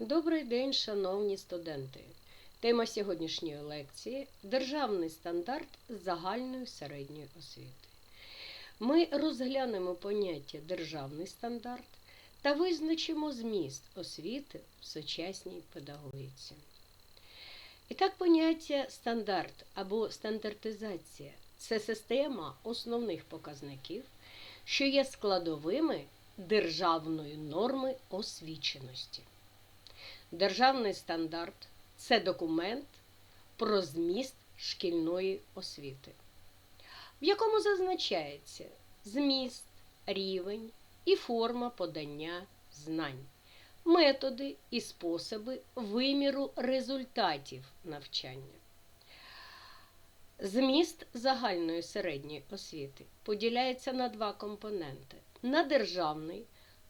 Добрий день, шановні студенти! Тема сьогоднішньої лекції Державний стандарт загальної середньої освіти. Ми розглянемо поняття державний стандарт та визначимо зміст освіти в сучасній педагогіці. І так, поняття стандарт або стандартизація це система основних показників, що є складовими державної норми освіченості. Державний стандарт це документ про зміст шкільної освіти, в якому зазначається зміст, рівень і форма подання знань, методи і способи виміру результатів навчання. Зміст загальної середньої освіти поділяється на два компоненти: на державний,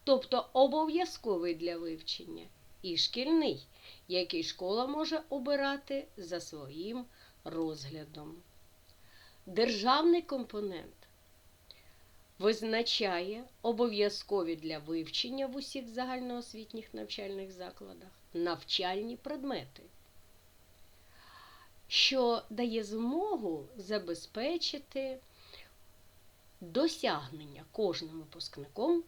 тобто обов'язковий для вивчення, і шкільний, який школа може обирати за своїм розглядом. Державний компонент визначає обов'язкові для вивчення в усіх загальноосвітніх навчальних закладах навчальні предмети, що дає змогу забезпечити досягнення кожним випускником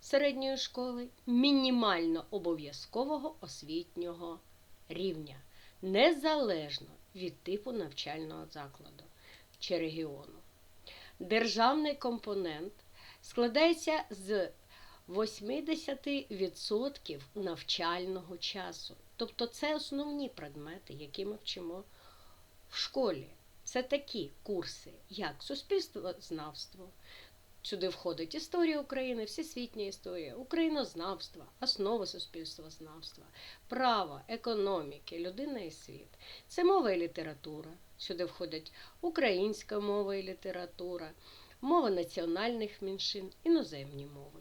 середньої школи мінімально обов'язкового освітнього рівня, незалежно від типу навчального закладу чи регіону. Державний компонент складається з 80% навчального часу. Тобто це основні предмети, які ми вчимо в школі. Це такі курси, як суспільствознавство, Сюди входить історія України, всесвітня історія, українознавство, основи суспільствознавства, право, економіки, людина і світ. Це мова і література. Сюди входять українська мова і література, мова національних меншин, іноземні мови.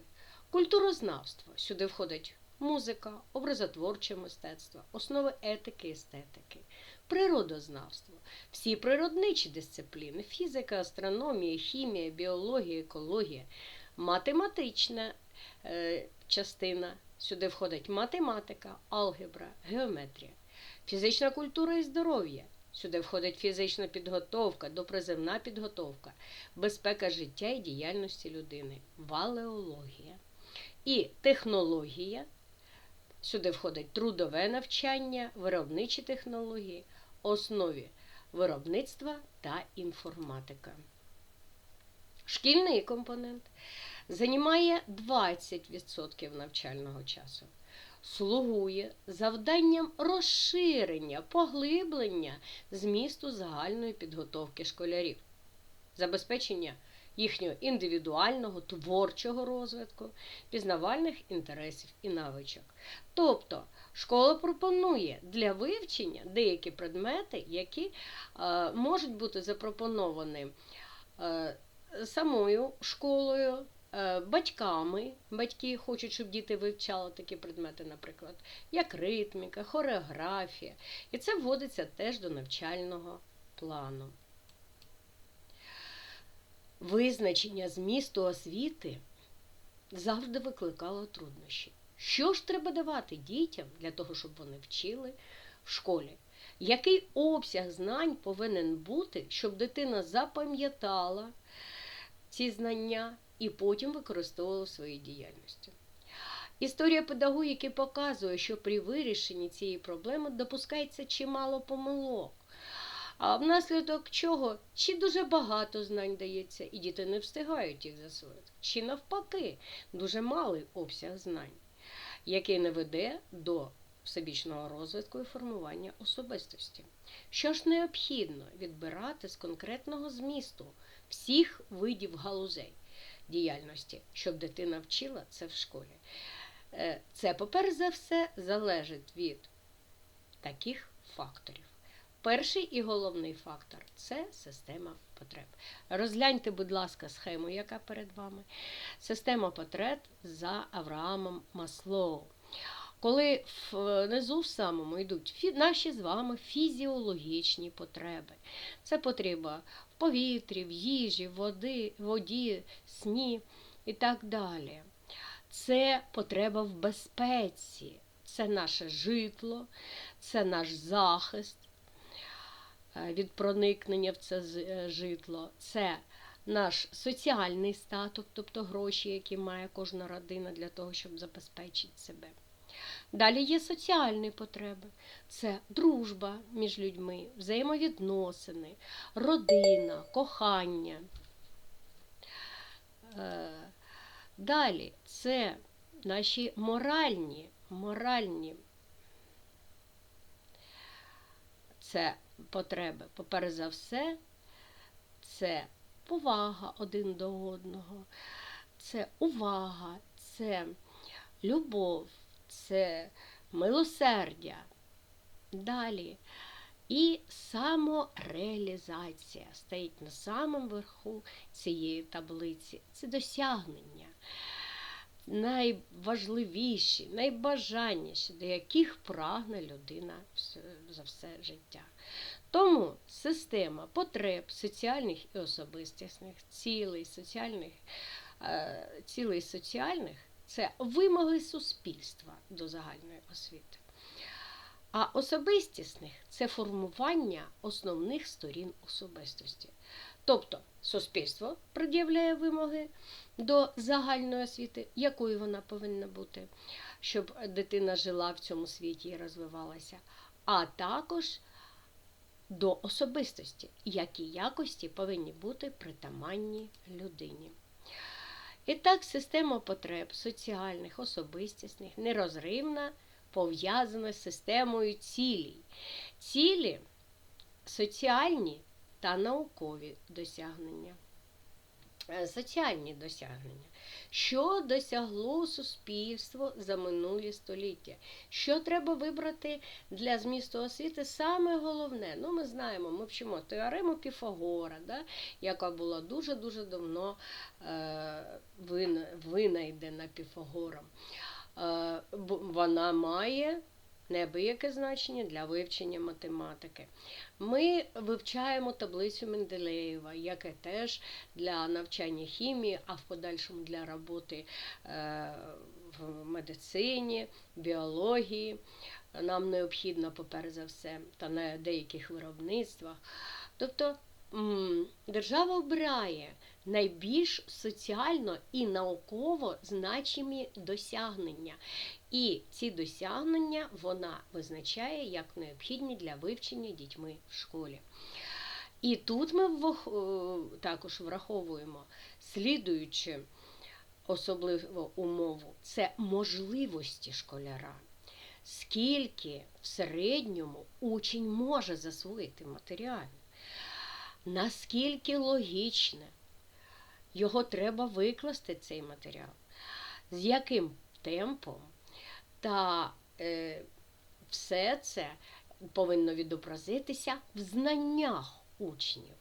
Культурознавство. Сюди входить музика, образотворче мистецтво, основи етики естетики, природознавство, всі природничі дисципліни, фізика, астрономія, хімія, біологія, екологія, математична е, частина. Сюди входить математика, алгебра, геометрія, фізична культура і здоров'я. Сюди входить фізична підготовка, доприземна підготовка, безпека життя і діяльності людини, валеологія і технологія. Сюди входить трудове навчання, виробничі технології, основі виробництва та інформатика. Шкільний компонент займає 20% навчального часу, слугує завданням розширення, поглиблення змісту загальної підготовки школярів, забезпечення їхнього індивідуального, творчого розвитку, пізнавальних інтересів і навичок. Тобто школа пропонує для вивчення деякі предмети, які е, можуть бути запропоновані е, самою школою. е, Батьками, батьки хочуть, щоб діти вивчали такі предмети, наприклад, як ритміка, хореографія. І це вводиться теж до навчального плану. Визначення змісту освіти завжди викликало труднощі. Що ж треба давати дітям для того, щоб вони вчили в школі? Який обсяг знань повинен бути, щоб дитина запам'ятала ці знання і потім використовувала в своїй діяльності? Історія педагогіки показує, що при вирішенні цієї проблеми допускається чимало помилок. А внаслідок чого чи дуже багато знань дається, і діти не встигають їх засвоїти, чи навпаки, дуже малий обсяг знань, який не веде до всебічного розвитку і формування особистості. Що ж необхідно відбирати з конкретного змісту всіх видів галузей діяльності, щоб дитина вчила це в школі? Е, Це, поперш за все, залежить від таких факторів. Перший і головний фактор це система потреб. Розгляньте, будь ласка, схему, яка перед вами. Система потреб за Авраамом Маслоу. Коли внизу в самому йдуть наші з вами фізіологічні потреби. Це потреба в повітрі, в їжі, води, воді, сні і так далі. Це потреба в безпеці, це наше житло, це наш захист від проникнення в це е, житло, це наш соціальний статок, тобто гроші, які має кожна родина для того, щоб забезпечити себе. Далі є соціальні потреби, це дружба між людьми, взаємовідносини, родина, кохання. Е, Далі це наші моральні, моральні це потреби. Поперед за все, це повага один до одного, це увага, це любов, це милосердя. Далі. І самореалізація стоїть на самому верху цієї таблиці. Це досягнення. Найважливіші, найбажаніші, до яких прагне людина за все життя. Тому система потреб соціальних і особистісних, цілей соціальних, е, цілей соціальних це вимоги суспільства до загальної освіти. А особистісних це формування основних сторін особистості. Тобто суспільство пред'являє вимоги до загальної освіти, якою вона повинна бути, щоб дитина жила в цьому світі і розвивалася, а також до особистості, які якості повинні бути притаманні людині. І так, система потреб соціальних, особистісних, нерозривна пов'язана з системою цілей. Цілі соціальні та наукові досягнення. Е, Соціальні досягнення. Що досягло суспільство за минулі століття? Що треба вибрати для змісту освіти? Саме головне, ну ми знаємо, ми вчимо теорему Піфагора, да, яка була дуже-дуже давно е, винайдена Піфагором. Е, вона має неабияке значення для вивчення математики. Ми вивчаємо таблицю Менделеєва, яке теж для навчання хімії, а в подальшому для роботи е, в медицині, біології. Нам необхідно, поперед за все, та на деяких виробництвах. Тобто держава обирає найбільш соціально і науково значимі досягнення. І ці досягнення вона визначає як необхідні для вивчення дітьми в школі. І тут ми е, також враховуємо, слідуючи особливо умову, це можливості школяра. Скільки в середньому учень може засвоїти матеріал? Наскільки логічне його треба викласти цей матеріал? З яким темпом? Та е, все це повинно відобразитися в знаннях учнів.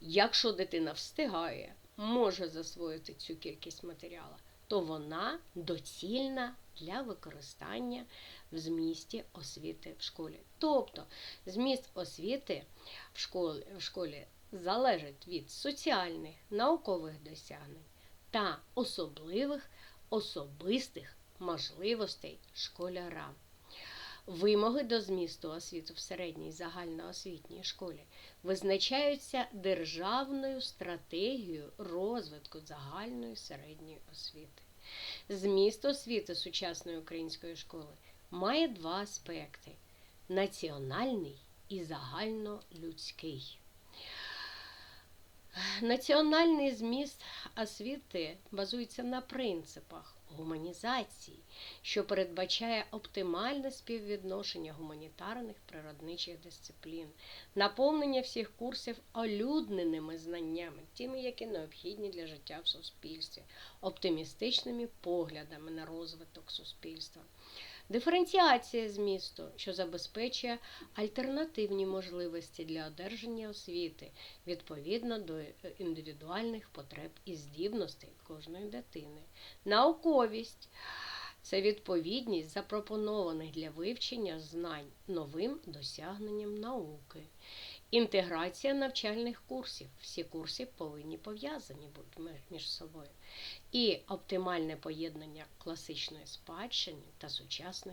Якщо дитина встигає, може засвоїти цю кількість матеріалу, то вона доцільна для використання в змісті освіти в школі. Тобто зміст освіти в школі, в школі залежить від соціальних, наукових досягнень та особливих особистих можливостей школяра. Вимоги до змісту освіти в середній загальноосвітній школі визначаються державною стратегією розвитку загальної середньої освіти. Зміст освіти сучасної української школи має два аспекти: національний і загальнолюдський. Національний зміст освіти базується на принципах гуманізації, що передбачає оптимальне співвідношення гуманітарних природничих дисциплін, наповнення всіх курсів олюдненими знаннями, тими, які необхідні для життя в суспільстві, оптимістичними поглядами на розвиток суспільства. Диференціація змісту, що забезпечує альтернативні можливості для одержання освіти відповідно до е, індивідуальних потреб і здібностей кожної дитини. Науковість це відповідність запропонованих для вивчення знань новим досягненням науки. Інтеграція навчальних курсів. Всі курси повинні пов'язані бути між собою. І оптимальне поєднання класичної спадщини та сучасних